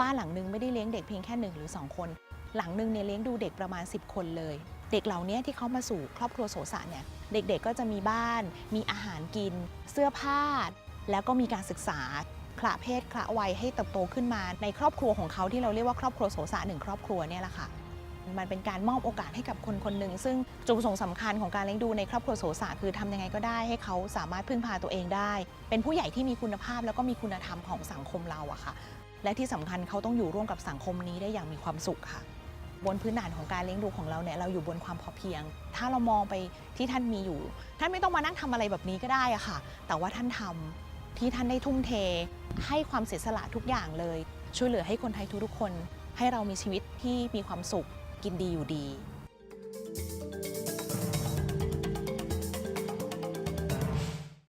บ้านหลังหนึงไม่ได้เลี้ยงเด็กเพียงแค่หนึ่งหรือสองคน หลังหนึงเนี่ยเลี้ยงดูเด็กประมาณ 10 คนเลย เด็กเหล่านี้ที่เขามาสู่ครอบครัวโสสะเนี่ยเด็กๆก็จะมีบ้าน มีอาหารกิน เสื้อผ้า แล้วก็มีการศึกษาคละเพศคละวัยให้เติบโตขึ้นมาในครอบครัวของเขาที่เราเรียกว่าครอบครัวโสสะหนึ่งครอบครัวเนี่ยแหละค่ะมันเป็นการมอบโอกาสให้กับคนคนหนึ่งซึ่งจุดประสงค์สำคัญของการเลี้ยงดูในครอบครัวโสสะคือทำยังไงก็ได้ให้เขาสามารถพึ่งพาตัวเองได้ เป็นผู้ใหญ่ที่มีคุณภาพแล้วก็มีคุณธรรมของสังคมเราอะค่ะ และที่สำคัญเขาต้องอยู่ร่วมกับสังคมนี้ได้อย่างมีความสุขค่ะ บนพื้นฐานของการเลี้ยงดูของเราเนี่ยเราอยู่บนความพอเพียง ถ้าเรามองไปที่ท่านมีอยู่ ท่านไม่ต้องมานั่งทำอะไรแบบนี้ก็ได้อะค่ะ แต่ว่าท่านทำที่ท่านได้ทุ่มเท ให้ความเสียสละทุกอย่างเลย ช่วยเหลือให้คนไทยทุกๆคน ให้เรามีชีวิตที่มีความสุขกินดีอยู่ดี